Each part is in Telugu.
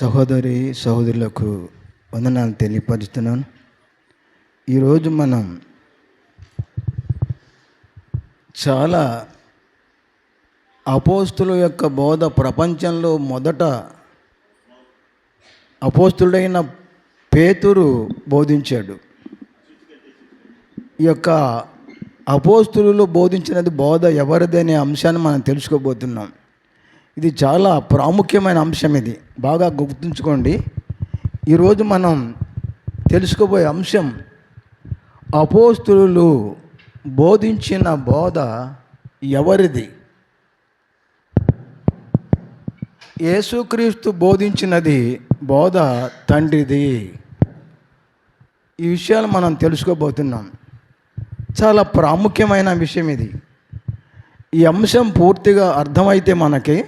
సహోదరి సహోదరులకు వందనాలు తెలియపరుస్తున్నాను. ఈరోజు మనం చాలా అపోస్తుల యొక్క బోధ ప్రపంచంలో మొదట అపోస్తుడైన పేతురు బోధించాడు. ఈ యొక్క అపోస్తులు బోధించినది బోధ ఎవరిది అనే అంశాన్ని మనం తెలుసుకోబోతున్నాం. ఇది చాలా ప్రాముఖ్యమైన అంశం ఇది. బాగా గుర్తుంచుకోండి. ఈరోజు మనం తెలుసుకోబోయే అంశం అపోస్తులు బోధించిన బోధ ఎవరిది? యేసుక్రీస్తు బోధించినది బోధ తండ్రిది. ఈ విషయాలు మనం తెలుసుకోబోతున్నాం. చాలా ప్రాముఖ్యమైన విషయం ఇది. ఈ అంశం పూర్తిగా అర్థమైతే మనకి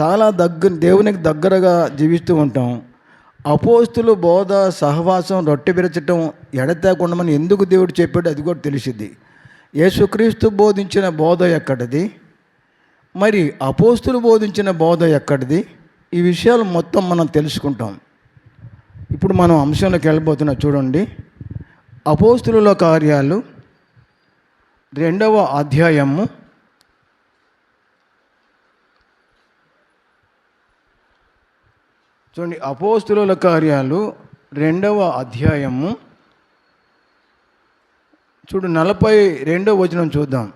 చాలా దగ్గర దేవునికి దగ్గరగా జీవిస్తూ ఉంటాం. అపోస్తులు బోధ సహవాసం రొట్టె విరచటం ఎడతేకుండా మనం ఎందుకు దేవుడు చెప్పాడు అది కూడా తెలిసింది యేసుక్రీస్తు బోధించిన బోధ ఎక్కడిది? మరి అపోస్తులు బోధించిన బోధ ఎక్కడిది? ఈ విషయాలు మొత్తం మనం తెలుసుకుంటాం. ఇప్పుడు మనం అంశంలోకి వెళ్ళబోతున్నా చూడండి. అపోస్తుల కార్యాలు రెండవ అధ్యాయము చూడండి అపోస్తుల కార్యాలు రెండవ అధ్యాయము. చూడు నలభై రెండవ వచనం చూద్దాం.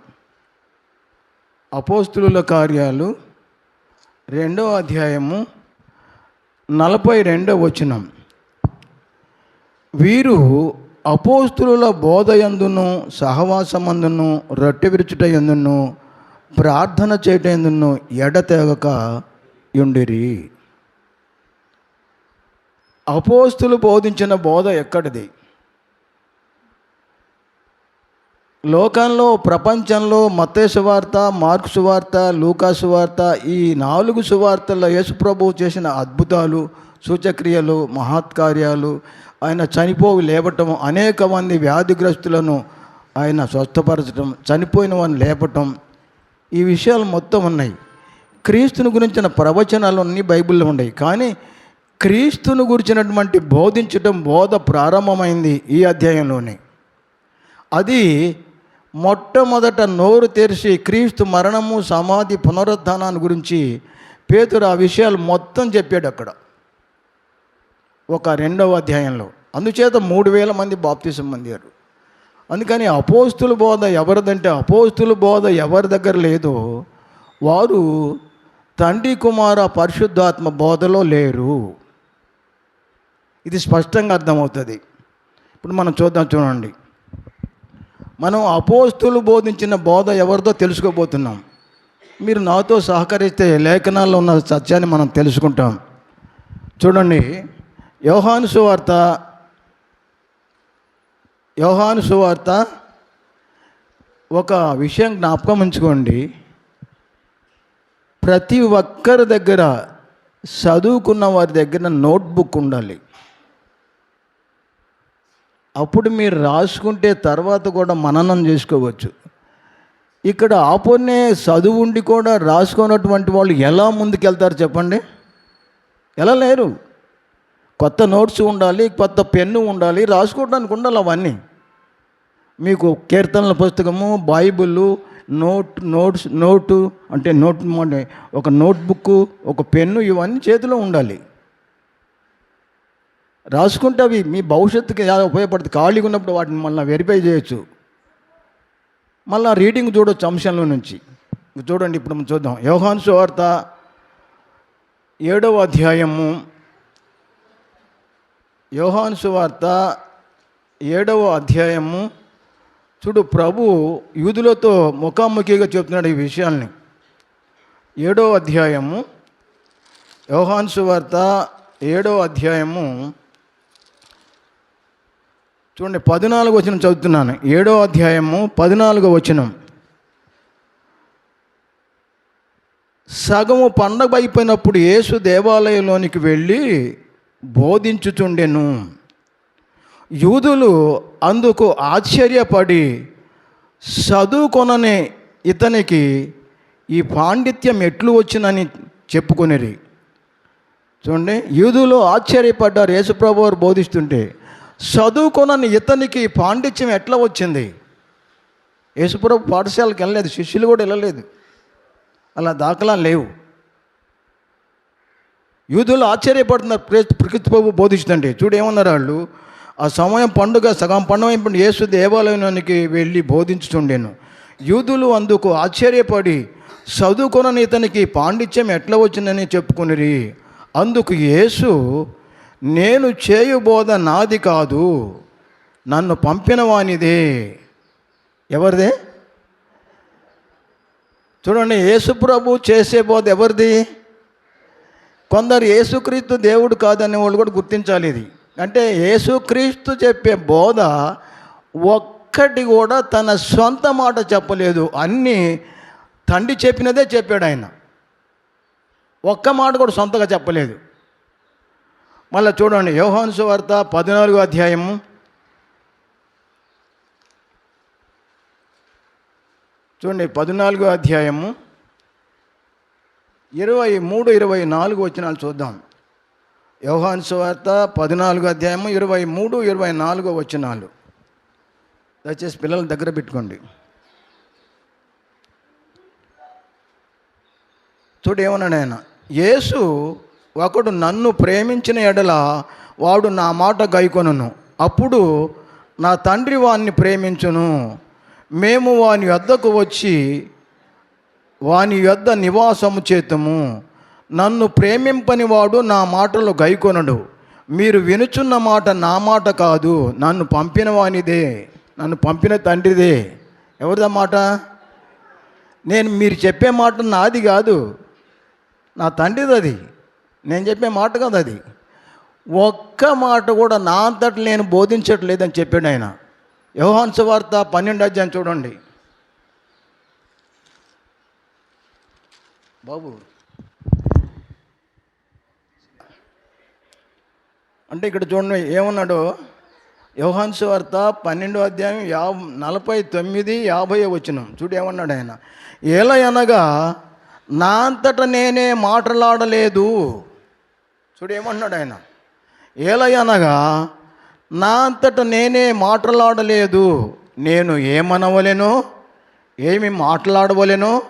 అపోస్తుల కార్యాలు రెండవ అధ్యాయము నలభై రెండవ వచనం. వీరు అపోస్తుల బోధయందును సహవాసమందును రొట్టె విరుచుట ఎందును ప్రార్థన చేయటందును ఎడతెగక ఉండిరి. అపోస్తులు బోధించిన బోధ ఎక్కడిది? లోకంలో ప్రపంచంలో మత్తే సువార్త మార్కు సువార్త లూకా సువార్త ఈ నాలుగు సువార్తల్లో యేసుప్రభువు చేసిన అద్భుతాలు సూచక్రియలు మహత్కార్యాలు ఆయన చనిపోయి లేపటం అనేక మంది వ్యాధిగ్రస్తులను ఆయన స్వస్థపరచడం చనిపోయిన వారిని లేపటం ఈ విషయాలు మొత్తం ఉన్నాయి. క్రీస్తుని గురించిన ప్రవచనాలు అన్నీ బైబిల్లో ఉన్నాయి. కానీ క్రీస్తును గురించినటువంటి బోధించటం బోధ ప్రారంభమైంది ఈ అధ్యాయంలోనే. అది మొట్టమొదట నోరు తెరిచి క్రీస్తు మరణము సమాధి పునరుద్ధానాన్ని గురించి పేతురు ఆ విషయాలు మొత్తం చెప్పాడు అక్కడ. ఒక రెండవ అధ్యాయంలో. అందుచేత మూడు వేల మంది బాప్తిసం పొందారు. అందుకని అపోస్తుల బోధ ఎవరిదంటే అపోస్తుల బోధ ఎవరి దగ్గర లేదో వారు తండ్రి కుమార పరిశుద్ధాత్మ బోధలో లేరు. ఇది స్పష్టంగా అర్థమవుతుంది. ఇప్పుడు మనం చూద్దాం చూడండి. మనం అపోస్తులు బోధించిన బోధ ఎవరిదో తెలుసుకోబోతున్నాం. మీరు నాతో సహకరిస్తే లేఖనాల్లో ఉన్న సత్యాన్ని మనం తెలుసుకుంటాం. చూడండి యోహాను సువార్త యోహాను సువార్త ఒక విషయం జ్ఞాపకం ఉంచుకోండి. ప్రతి ఒక్కరి దగ్గర చదువుకున్న వారి దగ్గర నోట్బుక్ ఉండాలి. అప్పుడు మీరు రాసుకుంటే తర్వాత కూడా మననం చేసుకోవచ్చు. ఇక్కడ ఆపోనే చదువు ఉండి కూడా రాసుకున్నటువంటి వాళ్ళు ఎలా ముందుకెళ్తారు చెప్పండి? ఎలా లేరు? కొత్త నోట్స్ ఉండాలి కొత్త పెన్ను ఉండాలి రాసుకోవడానికి ఉండాలి అవన్నీ. మీకు కీర్తనల పుస్తకము బైబిల్ నోట్ నోట్స్ నోటు అంటే నోట్ అంటే ఒక నోట్బుక్ ఒక పెన్ను ఇవన్నీ చేతిలో ఉండాలి. రాసుకుంటే అవి మీ భవిష్యత్తుకి ఎలా ఉపయోగపడుతుంది. ఖాళీగా ఉన్నప్పుడు వాటిని మళ్ళీ వెరిఫై చేయొచ్చు. మళ్ళీ రీడింగ్ చూడొచ్చు అంశంలో నుంచి. చూడండి ఇప్పుడు మనం చూద్దాం. యోహాను సువార్త ఏడవ అధ్యాయము. యోహాను సువార్త ఏడవ అధ్యాయము. చూడు ప్రభు యూదులతో ముఖాముఖిగా చెప్తున్నాడు ఈ విషయాల్ని. ఏడవ అధ్యాయము. యోహాను సువార్త ఏడవ అధ్యాయము. చూడండి పద్నాలుగు వచనం చదువుతున్నాను. ఏడో అధ్యాయము పద్నాలుగో వచనం. సగము పండగ అయిపోయినప్పుడు యేసు దేవాలయంలోనికి వెళ్ళి బోధించుచుండెను. యూదులు అందుకు ఆశ్చర్యపడి చదువుకొనని ఇతనికి ఈ పాండిత్యం ఎట్లు వచ్చినని చెప్పుకునేది చూడండి యూదులు ఆశ్చర్యపడ్డారు యేసుప్రభు వారు బోధిస్తుంటే. చదువుకొనని ఇతనికి పాండిత్యం ఎట్లా వచ్చింది? యేసుప్రభు పాఠశాలకు వెళ్ళలేదు శిష్యులు కూడా వెళ్ళలేదు. అలా దాఖలా లేవు. యూదులు ఆశ్చర్యపడుతున్నారు ప్రకృతి ప్రభు బోధిస్తుంటే చూడు ఏమన్నారు వాళ్ళు? ఆ సమయం పండుగ సగం పండుగ అయిపోయింది యేసు దేవాలయానికి వెళ్ళి బోధించుతుండేను. యూదులు అందుకు ఆశ్చర్యపడి చదువుకొనని ఇతనికి పాండిత్యం ఎట్లా వచ్చిందని చెప్పుకుని అందుకు యేసు నేను చేయుబోధ నాది కాదు నన్ను పంపిన వానిదే. ఎవరిదే? చూడండి యేసుప్రభు చేసే బోధ ఎవరిది? కొందరు యేసుక్రీస్తు దేవుడు కాదనే వాళ్ళు కూడా గుర్తించాలి ఇది. అంటే యేసుక్రీస్తు చెప్పే బోధ ఒక్కటి కూడా తన సొంత మాట చెప్పలేదు. అన్నీ తండ్రి చెప్పినదే చెప్పాడు ఆయన. ఒక్క మాట కూడా సొంతగా చెప్పలేదు. మళ్ళీ చూడండి యోహాన్సు వార్త పద్నాలుగో అధ్యాయము. చూడండి పద్నాలుగో అధ్యాయము. ఇరవై మూడు ఇరవై నాలుగు వచనాలు చూద్దాం. యోహాన్ సువార్త పద్నాలుగు అధ్యాయము ఇరవై మూడు ఇరవై నాలుగో వచనాలు. దయచేసి పిల్లల దగ్గర పెట్టుకోండి. చూడు ఏమన్నాడు ఆయన? యేసు ఒకడు నన్ను ప్రేమించిన ఎడల వాడు నా మాట గైకొనను. అప్పుడు నా తండ్రి వాణ్ణి ప్రేమించును. మేము వాని వద్దకు వచ్చి వాని యొద్ద నివాసము చేతము. నన్ను ప్రేమింపని వాడు నా మాటలు గైకొనడు. మీరు వినుచున్న మాట నా మాట కాదు నన్ను పంపిన వానిదే నన్ను పంపిన తండ్రిదే. ఎవరిదా మాట? నేను మీరు చెప్పే మాట నాది కాదు నా తండ్రిది అది. నేను చెప్పే మాట కాదు అది. ఒక్క మాట కూడా నా అంతటి నేను బోధించట్లేదని చెప్పాడు ఆయన. యోహాన్స్ వార్త పన్నెండు అధ్యాయం చూడండి. బాబు. అంటే ఇక్కడ చూడండి ఏమన్నాడు? యోహాన్స్ వార్త పన్నెండో అధ్యాయం యా నలభై తొమ్మిది యాభై వచ్చిన. చూడు ఏమన్నాడు ఆయన? ఎలా అనగా నా అంతట నేనే మాట్లాడలేదు. చూడు ఏమంటున్నాడు ఆయన? ఎలా అనగా నా అంతట నేనే మాట్లాడలేదు నేను ఏమనవలేను? ఏమి మాట్లాడవలేను?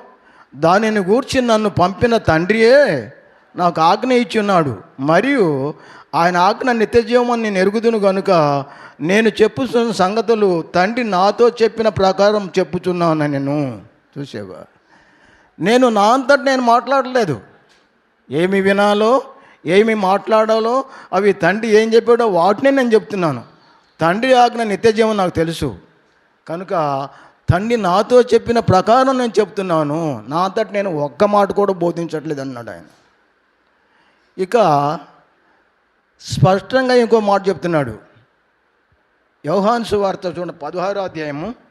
దానిని గూర్చి నన్ను పంపిన తండ్రియే నాకు ఆజ్ఞ ఇచ్చున్నాడు. మరియు ఆయన ఆజ్ఞ నిత్యజీవమని నేను ఎరుగుదును కనుక నేను చెప్పుతున్న సంగతులు తండ్రి నాతో చెప్పిన ప్రకారం చెప్పుచున్నాను నేను చూసేవా? నేను నా అంతట నేను మాట్లాడలేదు. ఏమి వినాలో? ఏమి మాట్లాడాలో అవి తండ్రి ఏం చెప్పాడో వాటినే నేను చెప్తున్నాను. తండ్రి ఆజ్ఞ నిత్యజీవం నాకు తెలుసు. కనుక తండ్రి నాతో చెప్పిన ప్రకారం నేను చెప్తున్నాను. నా అంతట నేను ఒక్క మాట కూడా బోధించట్లేదు అన్నాడు ఆయన. ఇక స్పష్టంగా ఇంకో మాట చెప్తున్నాడు. యోహాన్సు వార్త చూడండి పదహారో అధ్యాయము.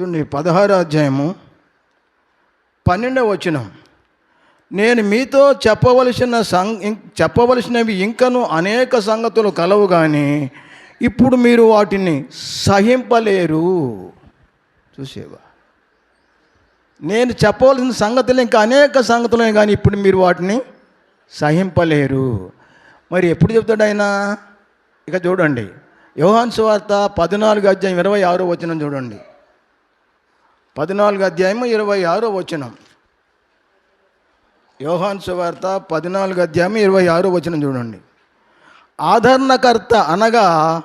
చూడండి పదహారో అధ్యాయము పన్నెండవ వచనం. నేను మీతో చెప్పవలసిన సం ఇం- చెప్పవలసినవి ఇంకను అనేక సంగతులు కలవు కానీ ఇప్పుడు మీరు వాటిని సహింపలేరు. చూసేవా? నేను చెప్పవలసిన సంగతులు ఇంకా అనేక సంగతులే కానీ ఇప్పుడు మీరు వాటిని సహింపలేరు. మరి ఎప్పుడు చెప్తాడు ఆయన? ఇక చూడండి యోహాన్ సువార్త పద్నాలుగు అధ్యాయం ఇరవై ఆరో వచనం చూడండి. పద్నాలుగు అధ్యాయము ఇరవై ఆరో వచనం. యోహాన్ సువార్త పద్నాలుగు అధ్యాయం ఇరవై ఆరో వచనం చూడండి. ఆదరణకర్త అనగా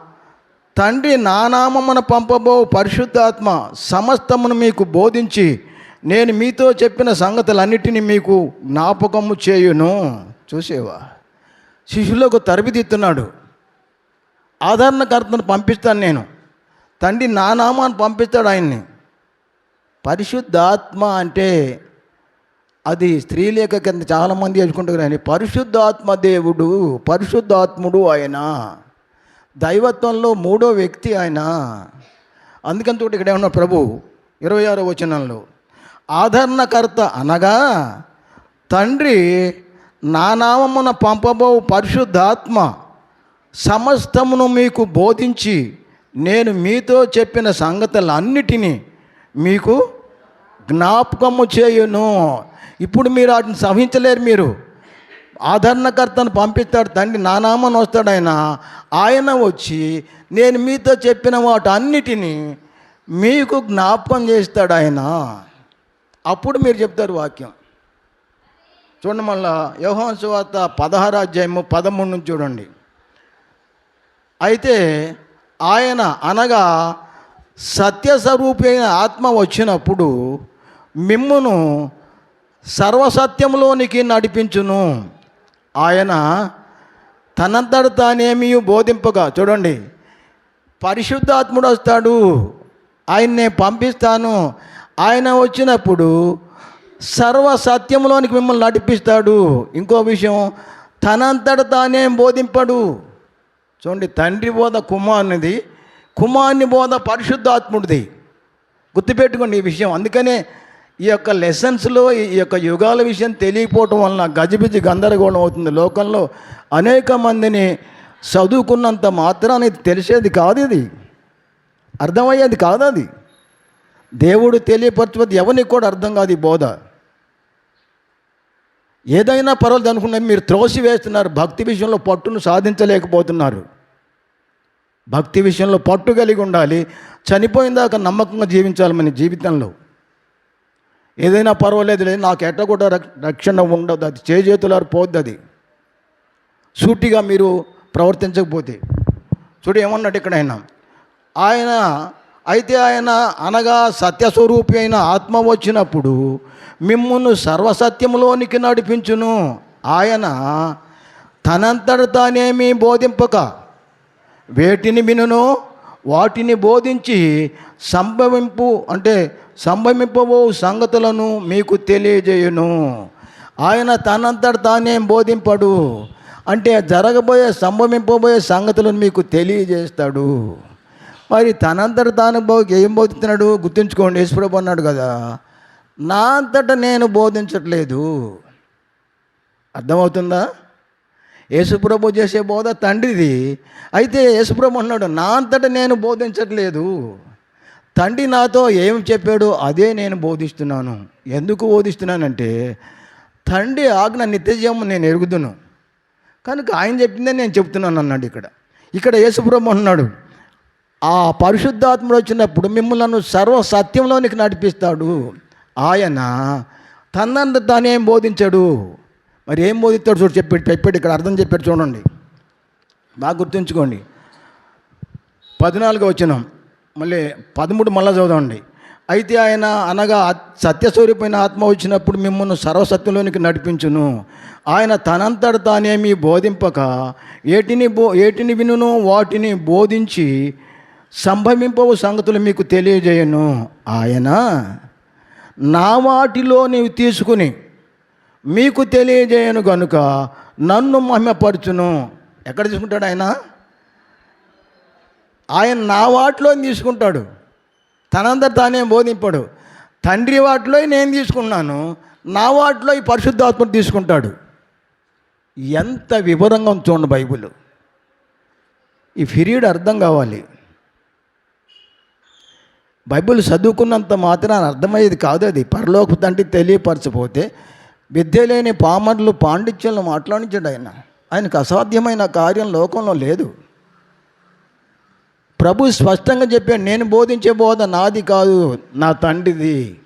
తండ్రి నానామమున పంపబో పరిశుద్ధాత్మ సమస్తమును మీకు బోధించి నేను మీతో చెప్పిన సంగతులన్నిటినీ మీకు జ్ఞాపకము చేయును. చూసేవా? శిష్యులకు తరబిదిస్తున్నాడు ఆదరణకర్తను పంపిస్తాను నేను. తండ్రి నా పంపిస్తాడు ఆయన్ని. పరిశుద్ధాత్మ అంటే అది స్త్రీలేఖ కింద చాలామంది ఎంచుకుంటారు కానీ పరిశుద్ధాత్మ దేవుడు పరిశుద్ధాత్ముడు ఆయన. దైవత్వంలో మూడో వ్యక్తి ఆయన. అందుకని తోటి ఇక్కడ ఏమన్నా ప్రభు ఇరవై ఆరో వచనంలో ఆదరణకర్త అనగా తండ్రి నానామమున పంపబో పరిశుద్ధాత్మ సమస్తమును మీకు బోధించి నేను మీతో చెప్పిన సంగతులన్నిటినీ మీకు జ్ఞాపకము చేయును. ఇప్పుడు మీరు వాటిని సహించలేరు మీరు. ఆదరణకర్తను పంపిస్తాడు తండ్రి నానామని వస్తాడు ఆయన. ఆయన వచ్చి నేను మీతో చెప్పిన వాటి అన్నిటినీ మీకు జ్ఞాపకం చేస్తాడు ఆయన. అప్పుడు మీరు చెప్తారు వాక్యం. చూడండి మళ్ళా యోహాన్ సువార్త పదహారు అధ్యాయము పదమూడు నుంచి చూడండి. అయితే ఆయన అనగా సత్యస్వరూపి అయిన ఆత్మ వచ్చినప్పుడు మిమ్మును సర్వసత్యంలోనికి నడిపించును. ఆయన తనంతట తానేమీ బోధింపగా. చూడండి పరిశుద్ధాత్ముడు వస్తాడు. ఆయన్నే పంపిస్తాను. ఆయన వచ్చినప్పుడు సర్వ సత్యంలోనికి మిమ్మల్ని నడిపిస్తాడు. ఇంకో విషయం తనంతట తానేం బోధింపడు. చూడండి తండ్రి బోధ కుమారునిది. కుమారుని బోధ పరిశుద్ధాత్ముడిది. గుర్తుపెట్టుకోండి ఈ విషయం. అందుకనే ఈ యొక్క లెసన్స్లో ఈ యొక్క యుగాల విషయం తెలియకపోవటం వలన గజిబిజి గందరగోళం అవుతుంది. లోకంలో అనేక మందిని చదువుకున్నంత మాత్రాన్ని తెలిసేది కాదు ఇది. అర్థమయ్యేది కాదు అది. దేవుడు తెలియపరచుவது ఎవరికి కూడా అర్థం కాదు ఈ బోధ. ఏదైనా పర్వాలేదు అనుకున్నా మీరు త్రోసి వేస్తున్నారు. భక్తి విషయంలో పట్టును సాధించలేకపోతున్నారు. భక్తి విషయంలో పట్టు కలిగి ఉండాలి. చనిపోయిన దాకా నమ్మకంగా జీవించాలి మన జీవితంలో. ఏదైనా పర్వాలేదు లేదు నాకు ఎట్ట కూడా రక్షణ ఉండదు. అది చేజేతులారు పోద్ది అది. సూటిగా మీరు ప్రవర్తించకపోతే. చూడు ఏమన్నాడు ఇక్కడ ఆయన? ఆయన అయితే ఆయన అనగా సత్యస్వరూపి అయిన ఆత్మ వచ్చినప్పుడు మిమ్మును సర్వసత్యంలోనికి నడిపించును. ఆయన తనంతట తానేమీ బోధింపక వేటిని వినును వాటిని బోధించి సంభవింపు అంటే సంభవింపబో సంగతులను మీకు తెలియజేయును. ఆయన తనంతట తానేం బోధింపడు అంటే జరగబోయే సంభవింపబోయే సంగతులను మీకు తెలియజేస్తాడు. మరి తనంతట తాను బో ఏం బోధిస్తున్నాడు? గుర్తుంచుకోండి యేసుప్రభు అన్నాడు కదా నా అంతట నేను బోధించట్లేదు. అర్థమవుతుందా? యేసుప్రభు చేసే బోధ తండ్రిది. అయితే యేసుప్రభు అన్నాడు నా అంతట నేను బోధించట్లేదు. తండ్రి నాతో ఏం చెప్పాడో అదే నేను బోధిస్తున్నాను. ఎందుకు బోధిస్తున్నానంటే తండ్రి ఆజ్ఞ నిత్యజీవం నేను ఎరుగుదును. కనుక ఆయన చెప్పిందే నేను చెప్తున్నాను అన్నాడు ఇక్కడ. ఇక్కడ యేసుప్రభు అన్నాడు ఆ పరిశుద్ధాత్ముడు వచ్చినప్పుడు మిమ్మల్ని సర్వ సత్యంలోనికి నడిపిస్తాడు. ఆయన తనంత తానేం బోధించాడు. మరి ఏం బోధిస్తాడు చూడు చెప్పాడు చెప్పాడు ఇక్కడ అర్థం చెప్పాడు చూడండి. బాగా గుర్తుంచుకోండి. పద్నాలుగు వచ్చిన మళ్ళీ పదమూడు మళ్ళా చదవండి. అయితే ఆయన అనగా సత్యస్వరూపమైన ఆత్మ వచ్చినప్పుడు మిమ్మల్ని సర్వసత్యంలోనికి నడిపించును. ఆయన తనంతట తానేమి బోధింపక ఏటిని బో ఏటిని వినును వాటిని బోధించి సంభవింపవు సంగతులు మీకు తెలియజేయను. ఆయన నా వాటిలో నీవు తీసుకుని మీకు తెలియజేయను గనుక నన్ను మహిమపరచును. ఎక్కడ తీసుకుంటాడు ఆయన? ఆయన నా వాటిలో తీసుకుంటాడు. తనందరు తానే బోధింపడు. తండ్రి వాటిలో నేను తీసుకున్నాను. నా వాటిలో ఈ పరిశుద్ధాత్మను తీసుకుంటాడు. ఎంత వివరంగా చూడండి బైబిల్. ఈ పీరియడ్ అర్థం కావాలి. బైబిల్ చదువుకున్నంత మాత్రాన అర్థమయ్యేది కాదు అది. పరలోక తండ్రి తెలియపరచపోతే విద్య లేని పామర్లు పాండిత్యంలో మాట్లాడించాడు ఆయన. ఆయనకు అసాధ్యమైన కార్యం లోకంలో లేదు. ప్రభు స్పష్టంగా చెప్పాడు నేను బోధించే బోధ నాది కాదు నా తండ్రిది.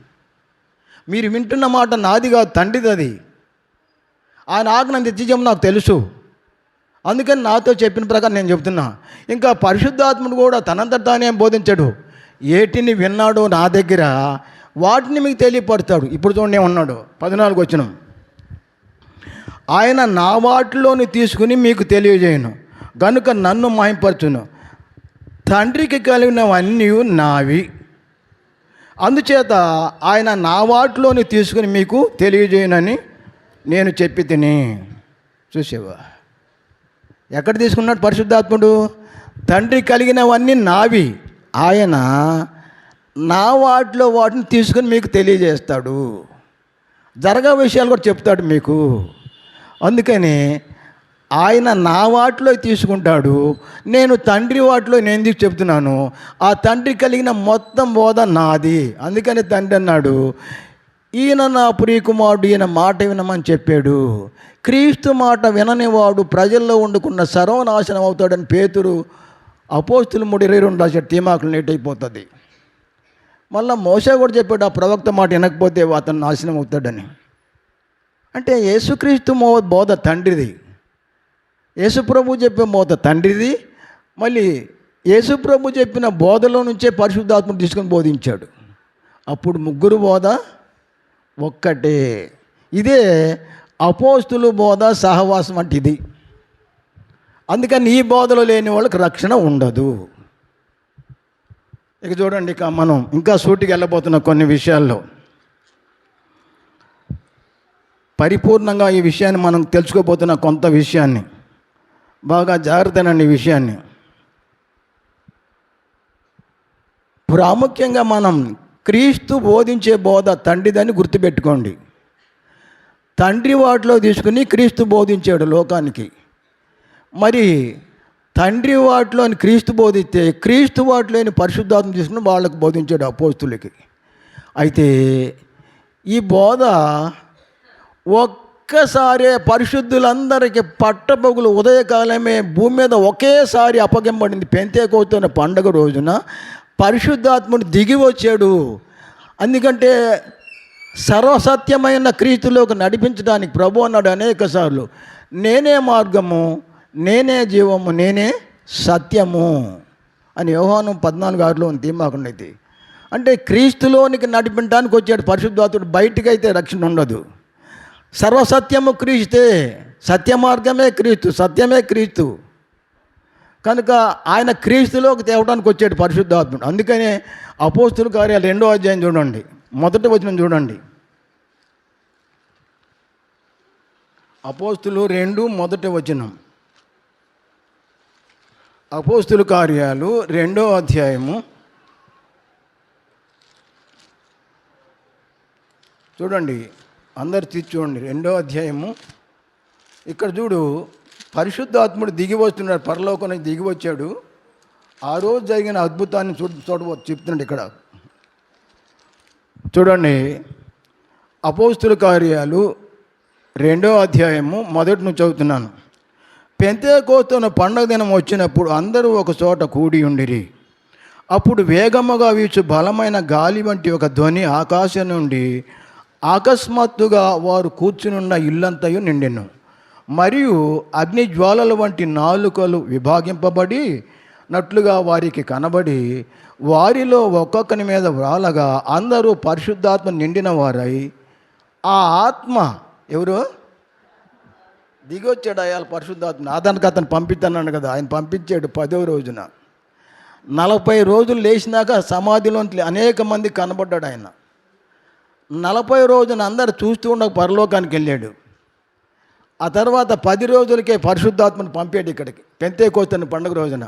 మీరు వింటున్న మాట నాది కాదు తండ్రిది అది. ఆయన ఆజ్ఞ నిత్యజం నాకు తెలుసు. అందుకని నాతో చెప్పిన ప్రకారం నేను చెప్తున్నా ఇంకా పరిశుద్ధాత్ముడు కూడా తనంతట తానే బోధించాడు. ఏటిని విన్నాడో నా దగ్గర వాటిని మీకు తెలియపడతాడు ఇప్పుడు చూడండి ఉన్నాడు పద్నాలుగు వచ్చిన. ఆయన నా వాటిలోని తీసుకుని మీకు తెలియజేయను. గనుక నన్ను మాయపరచును తండ్రికి కలిగినవన్నీ నావి. అందుచేత ఆయన నా వాటిలోని తీసుకుని మీకు తెలియజేయనని నేను చెప్పి తిని చూసేవా? ఎక్కడ తీసుకున్నాడు పరిశుద్ధాత్ముడు? తండ్రి కలిగినవన్నీ నావి. ఆయన నా వాటిలో వాటిని తీసుకుని మీకు తెలియజేస్తాడు. జరగా విషయాలు కూడా చెప్తాడు మీకు. అందుకని ఆయన నా వాటిలో తీసుకుంటాడు నేను తండ్రి వాటిలో నేను ఎందుకు చెప్తున్నాను? ఆ తండ్రి కలిగిన మొత్తం బోధ నాది. అందుకని తండ్రి అన్నాడు ఈయన నా ప్రియకుమారుడు ఈయన మాట వినమని చెప్పాడు. క్రీస్తు మాట విననివాడు ప్రజల్లో వండుకున్న సర్వనాశనం అవుతాడని పేతురు అపోస్తులు మూడు ఇరవై రెండు రాశాడు తీమాకులు లేట్ అయిపోతుంది. మళ్ళీ మోసా కూడా చెప్పాడు ఆ ప్రవక్త మాట వినకపోతే అతను నాశనం అవుతాడని. అంటే యేసుక్రీస్తు మో బోధ తండ్రిది. యేసుప్రభు చెప్పే బోధ తండ్రిది. మళ్ళీ యేసుప్రభు చెప్పిన బోధలో నుంచే పరిశుద్ధాత్మ తీసుకొని బోధించాడు. అప్పుడు ముగ్గురు బోధ ఒక్కటే. ఇదే అపోస్తులు బోధ సహవాసం అంటే ఇది. అందుకని ఈ బోధలో లేని వాళ్ళకి రక్షణ ఉండదు. ఇక చూడండి ఇక మనం ఇంకా సూటికి వెళ్ళబోతున్న కొన్ని విషయాల్లో. పరిపూర్ణంగా ఈ విషయాన్ని మనం తెలుసుకోబోతున్న కొంత విషయాన్ని. బాగా జాగ్రత్తనండి ఈ విషయాన్ని. ప్రాముఖ్యంగా మనం క్రీస్తు బోధించే బోధ తండ్రిదని గుర్తుపెట్టుకోండి. తండ్రి వాటిలో తీసుకుని క్రీస్తు బోధించాడు లోకానికి. మరి తండ్రి వాటిలోని క్రీస్తు బోధిస్తే క్రీస్తు వాటిలోని పరిశుద్ధాత్మ తీసుకుని వాళ్ళకు బోధించాడు అపోస్తులకి. అయితే ఈ బోధ ఒక్కసారే పరిశుద్ధులందరికీ పట్టపగులు ఉదయకాలమే భూమి మీద ఒకేసారి అప్పగింపబడింది. పెంతేకోతున్న పండగ రోజున పరిశుద్ధాత్ముడు దిగి వచ్చాడు. అందుకంటే సర్వసత్యమైన క్రీస్తులోకి నడిపించడానికి ప్రభు అన్నాడు అనేక సార్లు నేనే మార్గము నేనే జీవము నేనే సత్యము అని యోహాను పద్నాలుగు ఆరులో ఉంది మాకుండైతే అంటే క్రీస్తులోనికి నడిపించడానికి వచ్చాడు పరిశుద్ధాతుడు బయటికి అయితే రక్షణ ఉండదు. సర్వసత్యము క్రీస్తే సత్య మార్గమే క్రీస్తు సత్యమే క్రీస్తు. కనుక ఆయన క్రీస్తులోకి తేవడానికి వచ్చాడు పరిశుద్ధాత్ముడు. అందుకనే అపోస్తుల కార్యాలు రెండో అధ్యాయం చూడండి మొదటి వచనం చూడండి. అపోస్తులు రెండు మొదటి వచనం. అపోస్తుల కార్యాలు రెండో అధ్యాయము. చూడండి అందరు తీర్చూడండి రెండో అధ్యాయము. ఇక్కడ చూడు పరిశుద్ధాత్ముడు దిగి వస్తున్నాడు పరలోకానికి దిగి వచ్చాడు. ఆ రోజు జరిగిన అద్భుతాన్ని చూడ చూడ చెప్తున్నాడు ఇక్కడ. చూడండి అపోస్తుల కార్యాలు రెండో అధ్యాయము మొదటి నుంచి చదువుతున్నాను. పెంతే పండగ దినం వచ్చినప్పుడు అందరూ ఒక చోట కూడి ఉండిరి. అప్పుడు వేగముగా వీచు బలమైన గాలి వంటి ఒక ధ్వని ఆకాశం నుండి అకస్మాత్తుగా వారు కూర్చునున్న ఇల్లంతయు నిండెను. మరియు అగ్ని జ్వాలల వంటి నాలుకలు విభాగింపబడి నట్లుగా వారికి కనబడి వారిలో ఒక్కొక్కని మీద వ్రాలగా అందరూ పరిశుద్ధాత్మ నిండిన వారై. ఆ ఆత్మ ఎవరు? దిగొచ్చాడు అయ్యాల పరిశుద్ధాత్మ. అతనికి అతను పంపిస్తానన్నాడు కదా ఆయన పంపించాడు పదవ రోజున. నలభై రోజులు లేచినాక సమాధిలో అనేక మంది కనబడ్డాడు ఆయన. నలభై రోజున అందరు చూస్తూ ఉండక పరలోకానికి వెళ్ళాడు. ఆ తర్వాత పది రోజులకే పరిశుద్ధాత్మను పంపాడు ఇక్కడికి పెంతే కోస్తున్న పండుగ రోజున.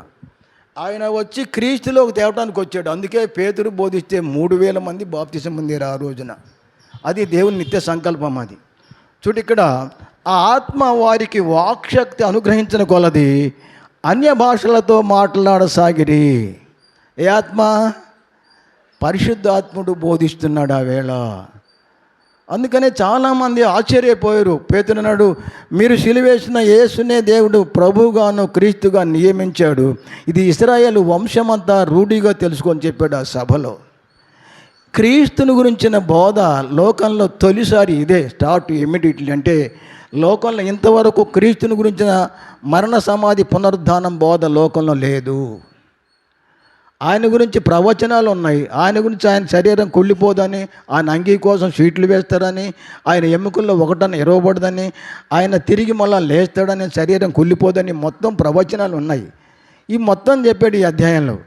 ఆయన వచ్చి క్రీస్తులోకి తేవటానికి వచ్చాడు. అందుకే పేతురు బోధిస్తే మూడు వేల మంది బాప్తిసం పొందారు ఆ రోజున. అది దేవుని నిత్య సంకల్పం అది. చూడు ఇక్కడ ఆ ఆత్మ వారికి వాక్శక్తి అనుగ్రహించిన కొలది అన్య భాషలతో మాట్లాడసాగిరి. ఏ ఆత్మ? పరిశుద్ధాత్ముడు బోధిస్తున్నాడు ఆ వేళ. అందుకనే చాలామంది ఆశ్చర్యపోయారు. పేతునన్నాడు మీరు సిలివేసిన యేసునే దేవుడు ప్రభుగాను క్రీస్తుగా నియమించాడు. ఇది ఇస్రాయేల్ వంశమంతా రూఢిగా తెలుసుకొని చెప్పాడు ఆ సభలో. క్రీస్తుని గురించిన బోధ లోకంలో తొలిసారి ఇదే. స్టార్ట్ ఇమీడియట్లీ అంటే లోకంలో ఇంతవరకు క్రీస్తుని గురించిన మరణ సమాధి పునరుద్ధానం బోధ లోకంలో లేదు. ఆయన గురించి ప్రవచనాలు ఉన్నాయి. ఆయన గురించి ఆయన శరీరం కుళ్ళిపోదని ఆయన అంగీ కోసం స్వీట్లు వేస్తారని ఆయన ఎముకల్లో ఒకటన ఎరవబడదని ఆయన తిరిగి మళ్ళా లేస్తాడని శరీరం కుళ్ళిపోదని మొత్తం ప్రవచనాలు ఉన్నాయి. ఈ మొత్తం చెప్పాడు ఈ అధ్యాయంలో.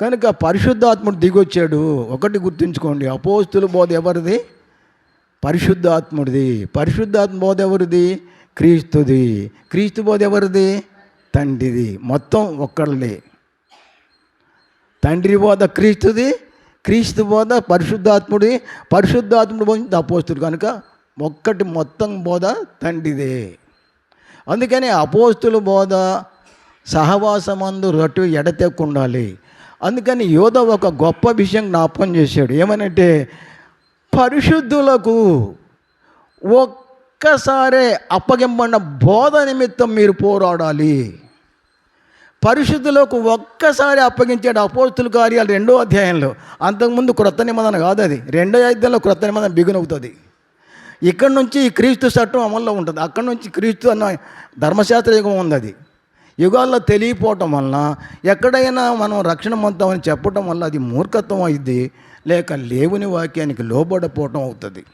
కనుక పరిశుద్ధాత్ముడు దిగొచ్చాడు. ఒకటి గుర్తుంచుకోండి. అపోస్తుల బోధ ఎవరిది? పరిశుద్ధాత్ముడిది. పరిశుద్ధాత్మ బోధ ఎవరిది? క్రీస్తుది. క్రీస్తు బోధ ఎవరిది? తండ్రిది. మొత్తం ఒక్కళ్ళే తండ్రి బోధ క్రీస్తుది క్రీస్తు బోధ పరిశుద్ధాత్ముడి పరిశుద్ధాత్ముడు బోధ అపోస్తుడు కనుక ఒక్కటి మొత్తం బోధ తండ్రిదే. అందుకని అపోస్తుల బోధ సహవాసమందు రొట్టు ఎడతెక్కుండాలి. అందుకని యోధ ఒక గొప్ప విషయం జ్ఞాపకం చేశాడు. ఏమనంటే పరిశుద్ధులకు ఒక్కసారే అప్పగింపడిన బోధ నిమిత్తం మీరు పోరాడాలి. పరిశుద్ధులకు ఒక్కసారి అప్పగించాడు అపోస్తుల కార్యాలు రెండో అధ్యాయంలో. అంతకుముందు క్రొత్త నిబంధన కాదు అది. రెండో అధ్యాయంలో క్రొత్త నిబంధన బిగునవుతుంది ఇక్కడ నుంచి ఈ క్రీస్తు చట్టం అమల్లో ఉంటుంది. అక్కడి నుంచి క్రీస్తు అన్న ధర్మశాస్త్ర యుగం ఉంది అది. యుగాల్లో తెలియపోవటం వలన ఎక్కడైనా మనం రక్షణ పొందుతామని చెప్పటం వల్ల అది మూర్ఖత్వం అయింది. లేక లేవుని వాక్యానికి లోబడపోవటం అవుతుంది.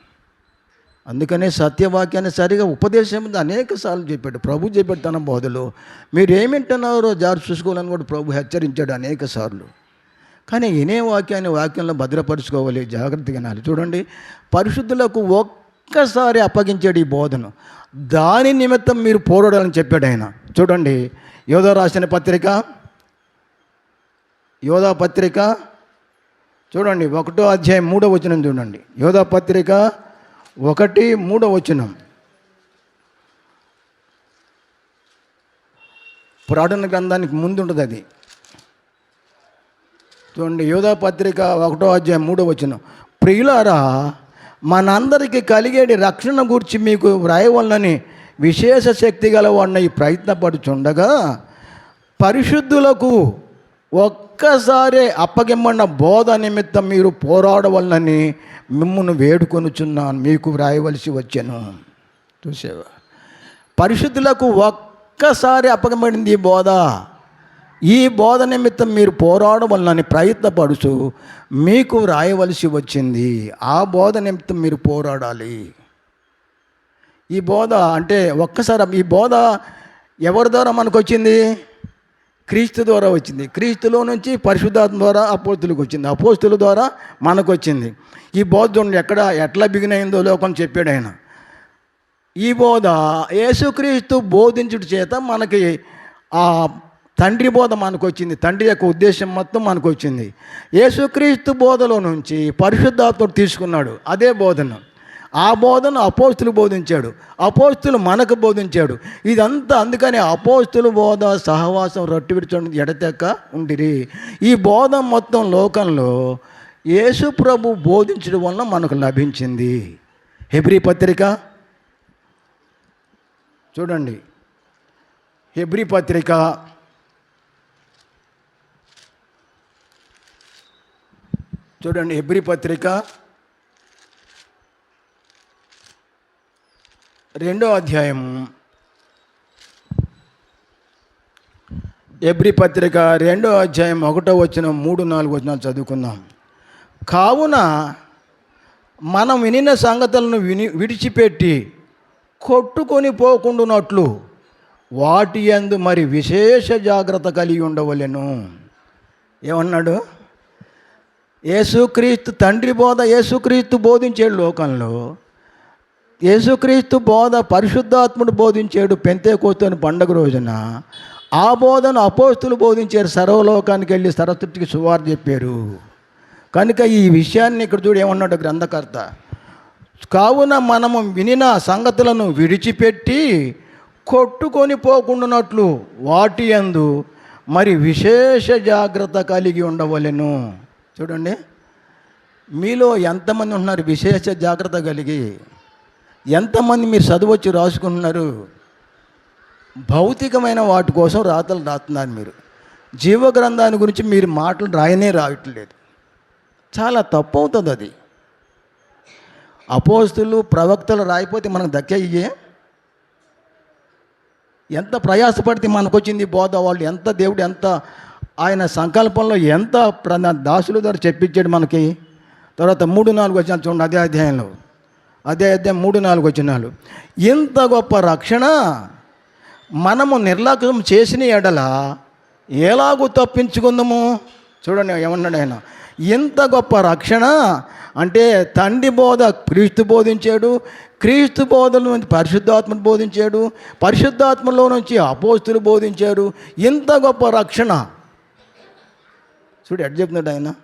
అందుకనే సత్యవాక్యాన్ని సరిగా ఉపదేశం అనేక సార్లు చెప్పాడు. ప్రభు చెప్పాడు తన బోధలో మీరు ఏమింటున్నారో జారు చూసుకోవాలని కూడా ప్రభు హెచ్చరించాడు అనేక సార్లు. కానీ వినే వాక్యాన్ని వాక్యంలో భద్రపరుచుకోవాలి. జాగ్రత్తగా వినాలి చూడండి. పరిశుద్ధులకు ఒక్కసారి అప్పగించాడు ఈ బోధను. దాని నిమిత్తం మీరు పోరాడాలని చెప్పాడు ఆయన. చూడండి. యోధా రాసిన పత్రిక యోధా పత్రిక చూడండి ఒకటో అధ్యాయం మూడో వచనం చూడండి. యోధా పత్రిక ఒకటి మూడో వచనం. పురాతన గ్రంథానికి ముందు ఉంటుంది అది. చూడండి యోధా పత్రిక ఒకటో అధ్యాయం మూడో వచనం. ప్రియులారా మనందరికీ కలిగేటి రక్షణ గురించి మీకు వ్రాయవలనని విశేష శక్తి గలవాడిని ప్రయత్నపడుచుండగా పరిశుద్ధులకు ఒక్కసారి అప్పగిమ్మన్న బోధ నిమిత్తం మీరు పోరాడవలనని మిమ్మల్ని వేడుకొనుచున్నాను మీకు వ్రాయవలసి వచ్చాను. చూసేవా? పరిశుద్ధులకు ఒక్కసారి అప్పగమడింది ఈ బోధ. ఈ బోధ నిమిత్తం మీరు పోరాడవలనని ప్రయత్నపడుచు మీకు వ్రాయవలసి వచ్చింది. ఆ బోధ నిమిత్తం మీరు పోరాడాలి. ఈ బోధ అంటే ఒక్కసారి ఈ బోధ ఎవరి ద్వారా మనకు వచ్చింది క్రీస్తు ద్వారా వచ్చింది. క్రీస్తులో నుంచి పరిశుద్ధాత్మ ద్వారా అపోస్తులకు వచ్చింది. అపోస్తుల ద్వారా మనకు వచ్చింది. ఈ బోధ ఎక్కడ ఎట్లా బిగినైందో లోకం చెప్పాడు ఆయన. ఈ బోధ యేసుక్రీస్తు బోధించుట చేత మనకి ఆ తండ్రి బోధ మనకు వచ్చింది. తండ్రి యొక్క ఉద్దేశం మొత్తం మనకు వచ్చింది. యేసుక్రీస్తు బోధలో నుంచి పరిశుద్ధాత్ముడు తీసుకున్నాడు. అదే బోధను. ఆ బోధను అపోస్తులు బోధించాడు. అపోస్తులు మనకు బోధించాడు. ఇదంతా అందుకని అపోస్తులు బోధ సహవాసం రొట్టె విడిచండి ఎడతెక్క ఉండిరి. ఈ బోధ మొత్తం లోకంలో యేసు ప్రభు బోధించడం వలన మనకు లభించింది. హెబ్రి పత్రిక చూడండి. హెబ్రి పత్రిక చూడండి. హెబ్రి పత్రిక రెండో అధ్యాయం ఎబ్రి పత్రిక రెండో అధ్యాయం ఒకటో వచ్చిన మూడు నాలుగు వచ్చిన చదువుకుందాం. కావున మనం వినిన సంగతులను విని విడిచిపెట్టి కొట్టుకొని పోకుండునట్లు వాటి యందు మరి విశేష జాగ్రత్త కలిగి ఉండవలెను. ఏమన్నాడు? యేసుక్రీస్తు తండ్రి బోధ యేసుక్రీస్తు బోధించే లోకంలో యేసుక్రీస్తు బోధ పరిశుద్ధాత్ముడు బోధించాడు పెంతే కోతని పండగ రోజున ఆ బోధను అపోస్తులు బోధించారు సర్వలోకానికి వెళ్ళి సరస్వతికి సువార్ చెప్పారు. కనుక ఈ విషయాన్ని ఇక్కడ చూడు ఏమన్నాడు గ్రంథకర్త? కావున మనము వినిన సంగతులను విడిచిపెట్టి కొట్టుకొని పోకుండానట్లు వాటి యందు మరి విశేష జాగ్రత్త కలిగి ఉండవలెను. చూడండి. మీలో ఎంతమంది ఉన్నారు విశేష జాగ్రత్త కలిగి? ఎంతమంది మీరు చదవచ్చు రాసుకుంటున్నారు? భౌతికమైన వాటి కోసం రాతలు రాస్తున్నారు మీరు. జీవ గ్రంథాన్ని గురించి మీరు మాటలు రాయనే రాయట్లేదు. చాలా తప్పు అవుతుంది అది. అపోస్తులు ప్రవక్తలు రాయిపోతే మనకు దక్కయ్యే ఎంత ప్రయాసపడితే మనకు వచ్చింది బోధ వాళ్ళు ఎంత దేవుడు ఎంత ఆయన సంకల్పంలో ఎంత దాసులు దాసుల ద్వారా చెప్పించాడు మనకి. తర్వాత మూడు నాలుగు వచ్చిన చూడండి అదే అధ్యాయంలో. అదే అదే మూడు నాలుగు వచ్చినాలు ఇంత గొప్ప రక్షణ మనము నిర్లక్ష్యం చేసిన ఎడల ఎలాగూ తప్పించుకుందాము? చూడండి ఏమన్నాడు ఆయన. ఇంత గొప్ప రక్షణ అంటే తండ్రి బోధ క్రీస్తు బోధించాడు క్రీస్తు బోధల నుంచి పరిశుద్ధాత్మను బోధించాడు పరిశుద్ధాత్మలో నుంచి అపోస్తులు బోధించాడు ఇంత గొప్ప రక్షణ. చూడు ఎట్ చెప్తున్నాడు ఆయన?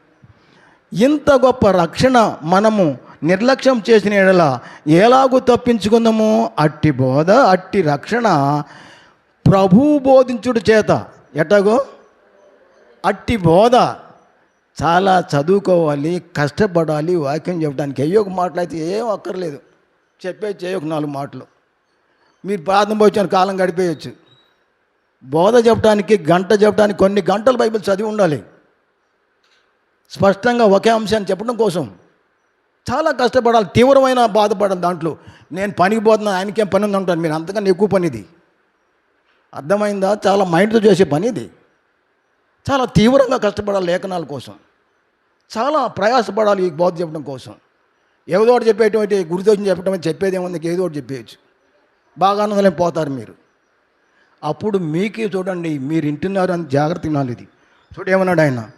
ఇంత గొప్ప రక్షణ మనము నిర్లక్ష్యం చేసిన ఎడల ఎలాగూ తప్పించుకుందాము? అట్టి బోధ అట్టి రక్షణ ప్రభువు బోధించుడు చేత. ఎట్టాగో అట్టి బోధ. చాలా చదువుకోవాలి కష్టపడాలి వాక్యం చెప్పడానికి. ఏ ఒక మాటలు అయితే ఏం అక్కర్లేదు. చెప్పే చేయొక నాలుగు మాటలు. మీరు ప్రార్థన పోయిన కాలం గడిపేయచ్చు. బోధ చెప్పడానికి గంట చెప్పడానికి కొన్ని గంటలు బైబిల్ చదివి ఉండాలి. స్పష్టంగా ఒకే అంశాన్ని చెప్పడం కోసం. చాలా కష్టపడాలి తీవ్రమైన బాధపడాలి దాంట్లో. నేను పనికి పోతున్నాను ఆయనకేం పని ఉంది అంటాను మీరు అంతకన్నా ఎక్కువ పని ఇది. అర్థమైందా? చాలా మైండ్తో చేసే పని ఇది. చాలా తీవ్రంగా కష్టపడాలి లేఖనాల కోసం. చాలా ప్రయాసపడాలి ఈ బోధ చెప్పడం కోసం. ఏదో ఒకటి చెప్పేటువంటి గురుదోషం చెప్పడం చెప్పేది ఏముంది? ఏదో ఒకటి చెప్పేయచ్చు. బాగా ఆనందం పోతారు మీరు. అప్పుడు మీకే చూడండి మీరు వింటున్నారు అని జాగ్రత్త వినాలి ఇది. చూడేమన్నాడు ఆయన?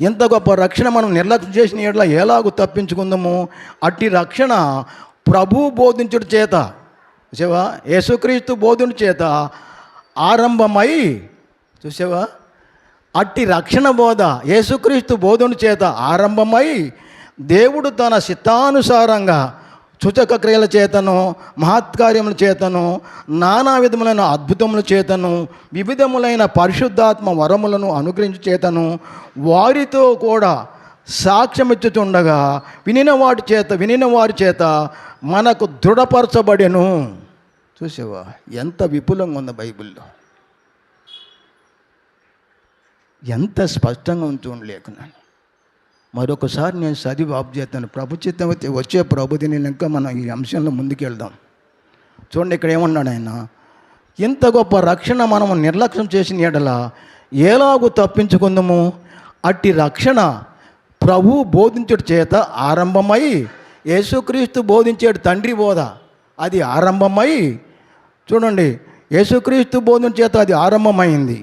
ఎంత గొప్ప రక్షణ మనం నిర్లక్ష్యం చేసిన ఎట్లా ఎలాగు తప్పించుకుందాము? అట్టి రక్షణ ప్రభు బోధించుడు చేత చూసావా? యేసుక్రీస్తు బోధుని చేత ఆరంభమై చూసావా? అట్టి రక్షణ బోధ యేసుక్రీస్తు బోధుని చేత ఆరంభమై దేవుడు తన చిత్తానుసారంగా సూచక క్రియల చేతను మహత్కార్యముల చేతను నానా విధములైన అద్భుతముల చేతను వివిధములైన పరిశుద్ధాత్మ వరములను అనుగ్రహించు చేతను వారితో కూడా సాక్ష్యమిచ్చుచుండగా వినిన వాటి చేత వినిన వారి చేత మనకు దృఢపరచబడెను. చూసావా ఎంత విపులంగా ఉంది బైబిల్లో. ఎంత స్పష్టంగా ఉంచు లేకున్నాను మరొకసారి నేను చదివి ఆఫ్ చేస్తాను. ప్రభు అయితే వచ్చే ప్రభుది ఇంకా మనం ఈ అంశంలో ముందుకెళ్దాం. చూడండి ఇక్కడ ఏమన్నాడు ఆయన? ఇంత గొప్ప రక్షణ మనం నిర్లక్ష్యం చేసిన ఎడల ఎలాగూ తప్పించుకుందాము? అట్టి రక్షణ ప్రభు బోధించడు చేత ఆరంభమై యేసుక్రీస్తు బోధించేడు తండ్రి బోధ అది ఆరంభమై చూడండి యేసుక్రీస్తు బోధన చేత అది ఆరంభమైంది.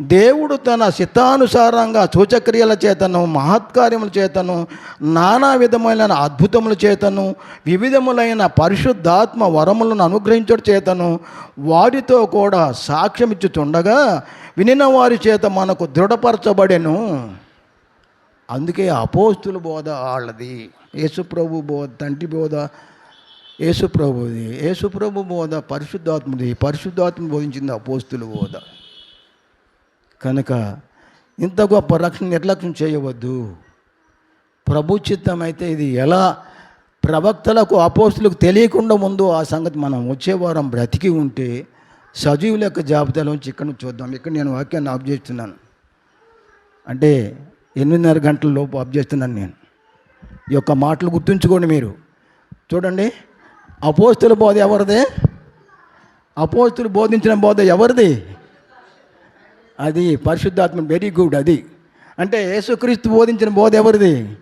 దేవుడు తన చిత్తానుసారంగా సూచక్రియల చేతను మహత్కార్యముల చేతను నానా విధములైన అద్భుతముల చేతను వివిధములైన పరిశుద్ధాత్మ వరములను అనుగ్రహించడం చేతను వారితో కూడా సాక్ష్యమిచ్చుతుండగా వినిన వారి చేత మనకు దృఢపరచబడెను. అందుకే అపోస్తుల బోధ వాళ్ళది యేసుప్రభు బోధ తండ్రి బోధ యేసుప్రభుది యేసుప్రభు బోధ పరిశుద్ధాత్మది. పరిశుద్ధాత్మ బోధించింది అపోస్తుల బోధ. కనుక ఇంత గొప్ప రక్షణ నిర్లక్ష్యం చేయవద్దు. ప్రభు చిత్తం అయితే ఇది ఎలా ప్రవక్తలకు అపోస్తులకు తెలియకుండా ముందు ఆ సంగతి మనం వచ్చే వారం బ్రతికి ఉంటే సజీవుల యొక్క జాబితాలోంచి ఇక్కడ నుంచి చూద్దాం. ఇక్కడ నేను వాక్యాన్ని ఆఫ్ చేస్తున్నాను. అంటే ఎనిమిదిన్నర గంటల లోపు ఆఫ్ చేస్తున్నాను నేను. ఈ యొక్క మాటలు గుర్తుంచుకోండి మీరు. చూడండి. అపోస్తుల బోధ ఎవరిదే? అపోస్తులు బోధించిన బోధ ఎవరిది? అది పరిశుద్ధాత్మ వెరీ గుడ్ అది. అంటే యేసుక్రీస్తు బోధించిన బోధ ఎవరిది?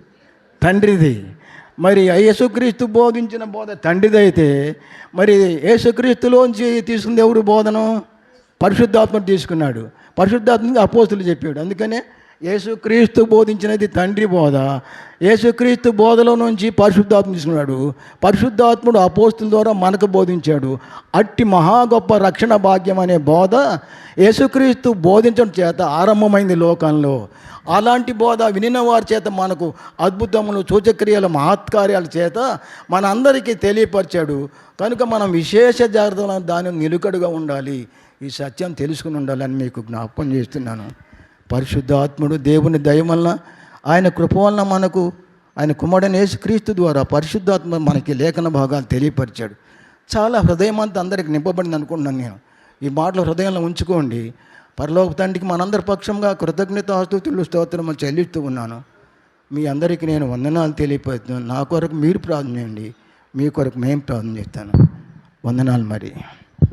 తండ్రిది. మరి యేసుక్రీస్తు బోధించిన బోధ తండ్రిది అయితే మరి యేసుక్రీస్తులోంచి తీసుకుంది ఎవరు బోధను? పరిశుద్ధాత్మ తీసుకున్నాడు. పరిశుద్ధాత్మ అపోస్తులు చెప్పాడు. అందుకనే యేసుక్రీస్తు బోధించినది తండ్రి బోధ. యేసుక్రీస్తు బోధలో నుంచి పరిశుద్ధాత్మ తీసుకున్నాడు. పరిశుద్ధాత్ముడు అపోస్తుల ద్వారా మనకు బోధించాడు. అట్టి మహా గొప్ప రక్షణ భాగ్యం అనే బోధ యేసుక్రీస్తు బోధించడం చేత ఆరంభమైంది లోకంలో. అలాంటి బోధ వినిన వారి చేత మనకు అద్భుతములు సూచక్రియలు మహత్కార్యాల చేత మనందరికీ తెలియపరిచాడు. కనుక మనం విశేష జాగ్రత్తలు దాని నిలుకడుగా ఉండాలి. ఈ సత్యం తెలుసుకుని ఉండాలని మీకు జ్ఞాపకం చేస్తున్నాను. పరిశుద్ధాత్ముడు దేవుని దయ వలన ఆయన కృప వలన మనకు ఆయన కుమారుడైన యేసుక్రీస్తు ద్వారా పరిశుద్ధాత్మ మనకి లేఖన భాగాలు తెలియపరిచాడు. చాలా హృదయం అంతా అందరికి నింపబడింది అనుకుంటున్నాను నేను. ఈ మాటలు హృదయంలో ఉంచుకోండి. పరలోక తండ్రికి మనందరి పక్షంగా కృతజ్ఞత ఆస్తుతులు స్తోత్రం చెల్లిస్తూ ఉన్నాను. మీ అందరికీ నేను వందనాలు తెలియపరుస్తున్నాను. నా కొరకు మీరు ప్రార్థన చేయండి. మీ కొరకు మేము ప్రార్థన చేస్తాను. వందనాలు మరి.